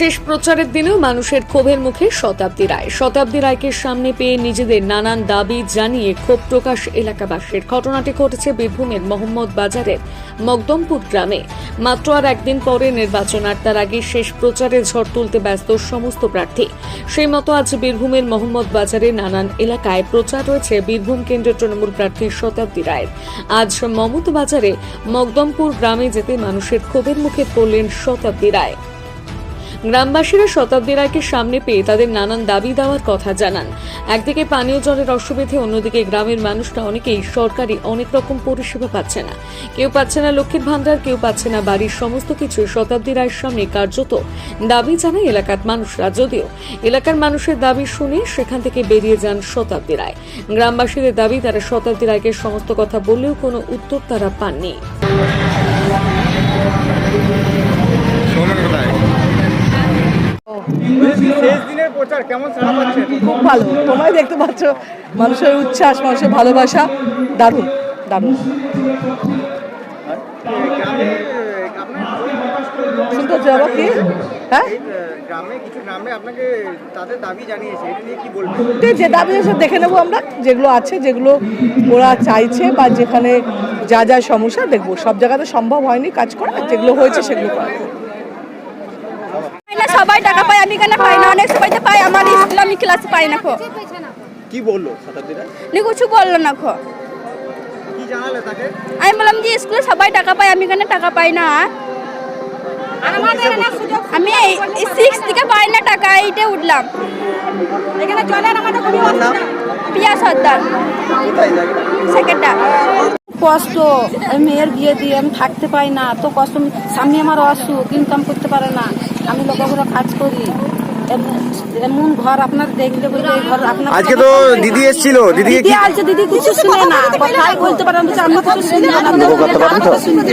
শেষ প্রচারের দিনেও মানুষের ক্ষোভের মুখে শতাব্দী রায়। শতাব্দী রায়কে সামনে পেয়ে নিজেদের নানান দাবি জানিয়ে ক্ষোভ প্রকাশ এলাকাবাসীর। ঘটনাটি ঘটেছে বীরভূমের মোহাম্মদ বাজারের মকদমপুর গ্রামে। মাত্র আর একদিন পরে নির্বাচন, আর তার আগে শেষ প্রচারে ঝড় তুলতে ব্যস্ত সমস্ত প্রার্থী। সেই মতো আজ বীরভূমের মোহাম্মদ বাজারে নানান এলাকায় প্রচার রয়েছে বীরভূম কেন্দ্রের তৃণমূল প্রার্থী শতাব্দী রায়ের আজ মমত বাজারে মকদমপুর গ্রামে যেতে মানুষের ক্ষোভের মুখে পড়লেন শতাব্দী রায়। গ্রামবাসীরা শতাব্দী রায়কে সামনে পেয়ে তাদের নানান দাবি দেওয়ার কথা জানান। একদিকে পানীয় জলের অসুবিধে, অন্যদিকে গ্রামের মানুষরা অনেকেই সরকারি অনেক রকম পরিষেবা পাচ্ছে না। কেউ পাচ্ছে না লক্ষ্মীর ভান্ডার কেউ পাচ্ছে না বাড়ির সমস্ত কিছু শতাব্দী রায়ের সামনে কার্যত দাবি জানায় এলাকার মানুষরা। যদিও এলাকার মানুষের দাবি শুনে সেখান থেকে বেরিয়ে যান শতাব্দী রায় গ্রামবাসীদের দাবি, তারা শতাব্দী রায়কে সমস্ত কথা বললেও কোনো উত্তর তারা পাননি। দিনের প্রচার কেমন খুব ভালো। তোমরাই দেখতে পাচ্ছ মানুষের উচ্ছ্বাস মানুষের ভালোবাসা। দারুণ দারুণ। শুনতে হচ্ছে বাবা কি হ্যাঁ যে দাবি সব দেখে নেব আমরা। যেগুলো আছে যেগুলো ওরা চাইছে বা যেখানে যা যা সমস্যা দেখব। সব জায়গাতে সম্ভব হয়নি কাজ করা যেগুলো হয়েছে সেগুলো করা। সবাই টাকা পায় আমি কেন পাই না? অনেক সবাই তো পাই আমার স্কুল আমি ক্লাস পাই না খো। কি বলল শতাব্দীরা নি কিছু বলল না খো। কি জানালে তাকে? আমি বললাম যে স্কুলে সবাই টাকা পায় আমি কেন টাকা পাই না? আমি সিক্স থেকে পাই না টাকা এইটে উঠলাম। এখানে চলেন আমাদের প্রিয়া সর্দার। সেকেন্ডটা। কষ্ট আমি মেয়ের বিয়ে দিয়ে আমি থাকতে পাই না তো কষ্ট স্বামী আমার অসুখ ইনকাম করতে পারে না। আমি লোকের কাজ করি। এমন ঘর আপনার দেখলে বলতে ঘর আপনার আজকে তো দিদি এসেছিল। দিদি কি আছে দিদি কিছু শুনে না। কথাই বলতে পারে আমি আমি কিছু শুনবে না। আমি করতে পারেন তো? শুনবে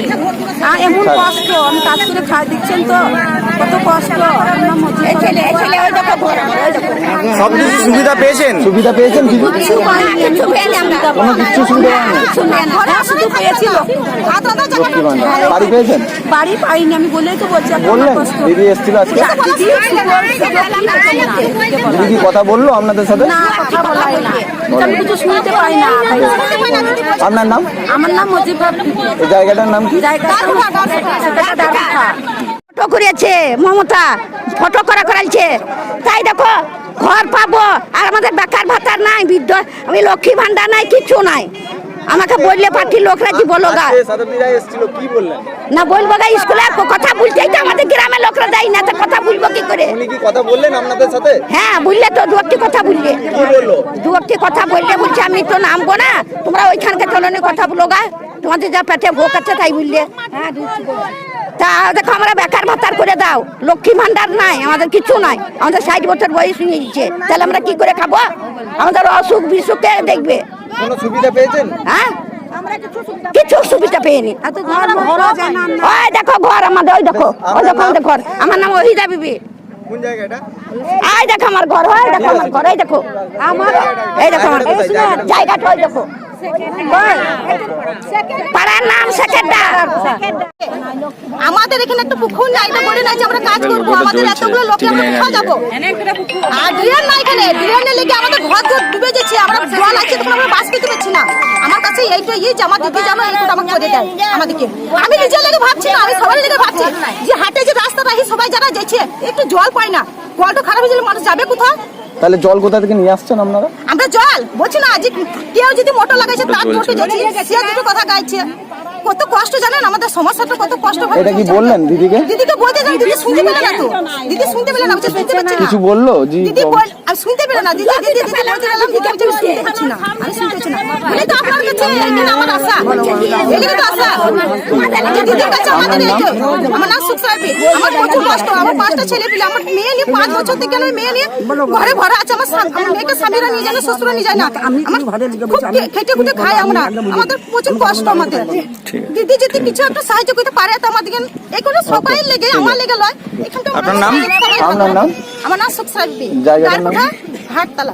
এমন কষ্ট আমি কাজ করে খাই দিচ্ছেন তো কত কষ্ট। আমার নাম মজিদ ছেলে ছেলে ওই দেখো ঘোরা সব কিছু সুবিধা পেয়েছেন? সুবিধা পেয়েছেন কিছু? পাইনি আমি সুবিধা কোনো কিছু সুবিধা ঘরে শুধু বাড়ি পেয়েছেন? বাড়ি পাইনি আমি বলেই তো বলছি আপনার বললেন? দিদি এসেছিল আজকে? দিদি কি কথা বলল আপনাদের সাথে? না কথা বলাই না। আমি কিছু শুনতে পাই না। আপনার নাম আমার নাম জায়গাটার নাম কি? জায়গা ফটো করেছে মমতা ফটো করা করাইছে। তাই দেখো ঘর পাবো। আর আমাদের বেকার ভাতার নাই বৃদ্ধ। আমি লক্ষ্মী ভান্ডার নাই কিছু নাই। আমাকে বললে পার্টির লোকরা কি বলো গা। না বলব গা স্কুলে কথা বলতেই তো আমাদের গ্রামের লোকরা দেয় না তো কথা বলব কি করে? উনি কি কথা বললেন আপনাদের সাথে? হ্যাঁ বললে তো দু একটি কথা বললে কি বলল? দু একটি কথা বললে বলছে আমি তো নামবো না তোমরা ওইখানকে চলনে কথা বলো গা। তোমাদের যা পেটে ভোগ আছে তাই বললে। তা দেখো আমরা বেকার করে দাও লক্ষ্মী ভান্ডার নাই আমাদের কিছু নাই। আমাদের ষাট বছর বয়স নিয়ে দিচ্ছে তাহলে আমরা কি করে খাব? আমাদের অসুখ বিসুখে দেখবে? সুবিধা পেয়েছেন? হ্যাঁ? কিছু সুবিধা পেয়েনি। ওই দেখো ঘর আমাদের ওই দেখো ওই দেখো আমাদের ঘর। আমার নাম ওহিদা বিবি। কোন জায়গাটা? দেখো আমার ঘর ওই দেখো আমার ঘর এই দেখো। আমার এই দেখো আমার জায়গাটা ওই দেখো। পাড়ার নাম সেকেন্ডার। আমাদের এখানে একটা পুকুর নাই তো বলে নাই যে আমরা কাজ করব। আমাদের এতগুলো লোকে আমরা কোথাও যাব? আর ড্রেন নাই এখানে ড্রেনে লেগে আমাদের ঘর ডুবে যাচ্ছে। আমরা জল আছে তখন আমরা বাস খেতে পারছি না। আমার এইটা ইয়ে যে আমার দিদি যেন এইটা আমাকে করে দেয় আমাদেরকে। আমি নিজের লেগে ভাবছি না আমি সবার লেগে ভাবছি যে হাটে যে রাস্তাটা এই সবাই যারা যাচ্ছে একটু জল পায় না জলটা খারাপ হয়ে গেলে মানুষ যাবে কোথাও তাহলে জল কোথা থেকে নিয়ে আসছেন আপনারা? আমরা জল বলছি না যে কেউ যদি মোটর লাগাইছে তার মোটর যাচ্ছে সে দুটো কথা গাইছে কত কষ্ট জানেন আমাদের সমস্যাটা কত কষ্ট হয়। এটা কি বললেন দিদিকে? দিদিকে বলতে যাই দিদি শুনতে পেলে না তো। দিদি শুনতে পেলে না বলছে শুনতে পাচ্ছি না। কিছু বলল? জি দিদি বল। আমি শুনতে পেলে না দিদি দিদি দিদি বলতে গেলাম দিদি আমি শুনতে পাচ্ছি না। আমি শুনতে পাচ্ছি না বলে তো আপনার কাছে এখানে আমার আশা। এখানে তো আশা। দিদির কাছে আমাদের এই আমার নাম আমার প্রচুর কষ্ট। আমার পাঁচটা ছেলে পেলে আমার মেয়ে নিয়ে পাঁচ বছর থেকে আমি মেয়ে নিয়ে ঘরে ভরা আছে। আমার আমার মেয়েকে স্বামীরা নিয়ে যায় না শ্বশুরা নিয়ে যায় না। আমার খুব খেটে খুটে খাই আমরা। আমাদের প্রচুর কষ্ট আমাদের। দিদি যদি কিছু একটু সাহায্য করতে পারে তো আমাদের এগুলো সবাই লেগে আমার লেগে লয়। এখানটা নাম? নাম? আমার নাম সুখ সাহেব নাম? হাটতলা।